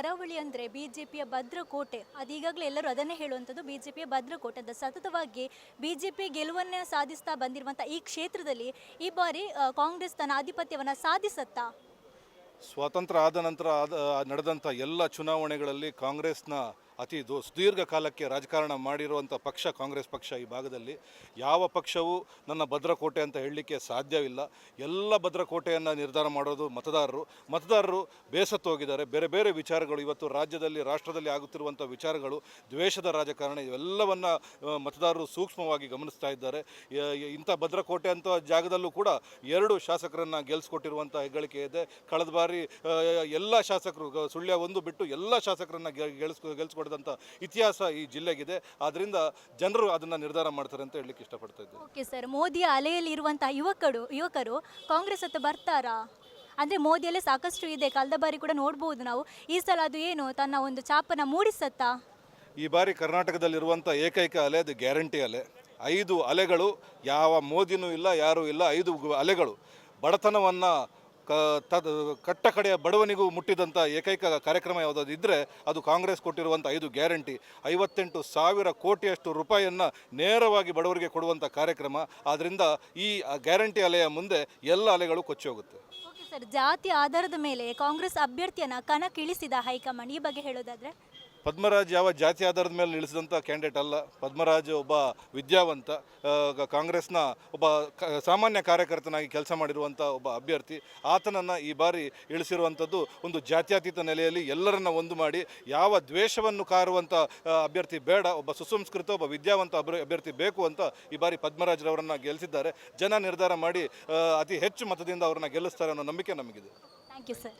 ಕರಾವಳಿ ಅಂದರೆ B J ಪಿಯ ಭದ್ರಕೋಟೆ. ಈಗಾಗಲೇ ಎಲ್ಲರೂ ಅದನ್ನೇ ಹೇಳುವಂಥದ್ದು ಬಿ ಜೆ ಪಿಯ ಭದ್ರಕೋಟೆ. ಅದು ಸತತವಾಗಿ ಬಿ ಜೆ ಪಿ ಗೆಲುವನ್ನೇ ಸಾಧಿಸ್ತಾ ಬಂದಿರುವಂಥ ಈ ಕ್ಷೇತ್ರದಲ್ಲಿ ಈ ಬಾರಿ ಕಾಂಗ್ರೆಸ್ ತನ್ನ ಆಧಿಪತ್ಯವನ್ನು ಸಾಧಿಸತ್ತಾ? ಸ್ವಾತಂತ್ರ್ಯ ಆದ ನಂತರ ಆದ, ನಡೆದಂಥ ಎಲ್ಲ ಚುನಾವಣೆಗಳಲ್ಲಿ ಕಾಂಗ್ರೆಸ್ನ ಅತಿ ದೋ ಸುದೀರ್ಘ ಕಾಲಕ್ಕೆ ರಾಜಕಾರಣ ಮಾಡಿರುವಂಥ ಪಕ್ಷ ಕಾಂಗ್ರೆಸ್ ಪಕ್ಷ ಈ ಭಾಗದಲ್ಲಿ. ಯಾವ ಪಕ್ಷವೂ ನನ್ನ ಭದ್ರಕೋಟೆ ಅಂತ ಹೇಳಲಿಕ್ಕೆ ಸಾಧ್ಯವಿಲ್ಲ. ಎಲ್ಲ ಭದ್ರಕೋಟೆಯನ್ನು ನಿರ್ಧಾರ ಮಾಡೋದು ಮತದಾರರು. ಮತದಾರರು ಬೇಸತ್ತು ಹೋಗಿದ್ದಾರೆ. ಬೇರೆ ಬೇರೆ ವಿಚಾರಗಳು ಇವತ್ತು ರಾಜ್ಯದಲ್ಲಿ, ರಾಷ್ಟ್ರದಲ್ಲಿ ಆಗುತ್ತಿರುವಂಥ ವಿಚಾರಗಳು, ದ್ವೇಷದ ರಾಜಕಾರಣ ಇವೆಲ್ಲವನ್ನು ಮತದಾರರು ಸೂಕ್ಷ್ಮವಾಗಿ ಗಮನಿಸ್ತಾ ಇದ್ದಾರೆ. ಇಂಥ ಭದ್ರಕೋಟೆ ಅಂತ ಜಾಗದಲ್ಲೂ ಕೂಡ ಎರಡು ಶಾಸಕರನ್ನು ಗೆಲ್ಲಿಸ್ಕೊಟ್ಟಿರುವಂಥ ಹೆಗ್ಗಳಿಕೆ ಇದೆ. ಕಳೆದ ಬಾರಿ ಎಲ್ಲ ಶಾಸಕರು ಸುಳ್ಯ ಒಂದು ಬಿಟ್ಟು ಎಲ್ಲ ಶಾಸಕರನ್ನು ಗೆಲ್ಸ್ ಗೆಲ್ಸ್ಕೊ ಗೆಲ್ಸ್ಕೊಡಿದಂಥ ಇತಿಹಾಸ ಈ ಜಿಲ್ಲೆಗಿದೆ. ಆದ್ದರಿಂದ ಜನರು ಅದನ್ನು ನಿರ್ಧಾರ ಮಾಡ್ತಾರೆ ಅಂತ ಹೇಳಲಿಕ್ಕೆ ಇಷ್ಟಪಡ್ತಾ ಇದ್ದೆ ಓಕೆ ಸರ್ ಮೋದಿ ಅಲೆಯಲ್ಲಿ ಇರುವಂಥ ಯುವಕರು ಯುವಕರು ಕಾಂಗ್ರೆಸ್ ಹತ್ತ ಬರ್ತಾರಾ? ಅಂದರೆ ಮೋದಿಯಲ್ಲೇ ಸಾಕಷ್ಟು ಇದೆ ಕಳೆದ ಬಾರಿ ಕೂಡ ನೋಡ್ಬೋದು ನಾವು. ಈ ಸಲ ಅದು ಏನು ತನ್ನ ಒಂದು ಚಾಪನ ಮೂಡಿಸತ್ತಾ? ಈ ಬಾರಿ ಕರ್ನಾಟಕದಲ್ಲಿರುವಂಥ ಏಕೈಕ ಅಲೆ ಅದು ಗ್ಯಾರಂಟಿ ಅಲೆ. ಐದು ಅಲೆಗಳು ಯಾವ ಮೋದಿನೂ ಇಲ್ಲ ಯಾರೂ ಇಲ್ಲ ಐದು ಅಲೆಗಳು. ಬಡತನವನ್ನು ಕ ತದ್ ಕಟ್ಟ ಕಡೆಯ ಬಡವನಿಗೂ ಮುಟ್ಟಿದಂಥ ಏಕೈಕ ಕಾರ್ಯಕ್ರಮ ಯಾವುದಾದ್ರು ಇದ್ದರೆ ಅದು ಕಾಂಗ್ರೆಸ್ ಕೊಟ್ಟಿರುವಂಥ ಐದು ಗ್ಯಾರಂಟಿ. ಐವತ್ತೆಂಟು ಸಾವಿರ ಕೋಟಿಯಷ್ಟು ರೂಪಾಯಿಯನ್ನು ನೇರವಾಗಿ ಬಡವರಿಗೆ ಕೊಡುವಂಥ ಕಾರ್ಯಕ್ರಮ. ಆದ್ದರಿಂದ ಈ ಗ್ಯಾರಂಟಿ ಅಲೆಯ ಮುಂದೆ ಎಲ್ಲ ಅಲೆಗಳು ಕೊಚ್ಚಿ ಹೋಗುತ್ತೆ. ಸರ್, ಜಾತಿ ಆಧಾರದ ಮೇಲೆ ಕಾಂಗ್ರೆಸ್ ಅಭ್ಯರ್ಥಿಯನ್ನು ಕಣಕ್ಕಿಳಿಸಿದ ಹೈಕಮಾಂಡ್ ಈ ಬಗ್ಗೆ ಹೇಳೋದಾದ್ರೆ? ಪದ್ಮರಾಜ್ ಯಾವ ಜಾತಿ ಆಧಾರದ ಮೇಲೆ ನಿಲ್ಲಿಸಿದಂಥ ಕ್ಯಾಂಡಿಡೇಟ್ ಅಲ್ಲ. ಪದ್ಮರಾಜ್ ಒಬ್ಬ ವಿದ್ಯಾವಂತ ಕಾಂಗ್ರೆಸ್ನ ಒಬ್ಬ ಸಾಮಾನ್ಯ ಕಾರ್ಯಕರ್ತನಾಗಿ ಕೆಲಸ ಮಾಡಿರುವಂಥ ಒಬ್ಬ ಅಭ್ಯರ್ಥಿ. ಆತನನ್ನು ಈ ಬಾರಿ ಇಳಿಸಿರುವಂಥದ್ದು ಒಂದು ಜಾತ್ಯತೀತ ನೆಲೆಯಲ್ಲಿ ಎಲ್ಲರನ್ನ ಒಂದು ಮಾಡಿ ಯಾವ ದ್ವೇಷವನ್ನು ಕಾರುವಂಥ ಅಭ್ಯರ್ಥಿ ಬೇಡ, ಒಬ್ಬ ಸುಸಂಸ್ಕೃತ, ಒಬ್ಬ ವಿದ್ಯಾವಂತ ಅಭ್ಯ- ಅಭ್ಯರ್ಥಿ ಬೇಕು ಅಂತ ಈ ಬಾರಿ ಪದ್ಮರಾಜ್ರವರನ್ನು ಗೆಲ್ಲಿಸಿದ್ದಾರೆ ಜನ ನಿರ್ಧಾರ ಮಾಡಿ ಅತಿ ಹೆಚ್ಚು ಮತದಿಂದ ಅವರನ್ನ ಗೆಲ್ಲಿಸ್ತಾರೆ ಅನ್ನೋ ನಂಬಿಕೆ ನಮಗಿದೆ. Thank you sir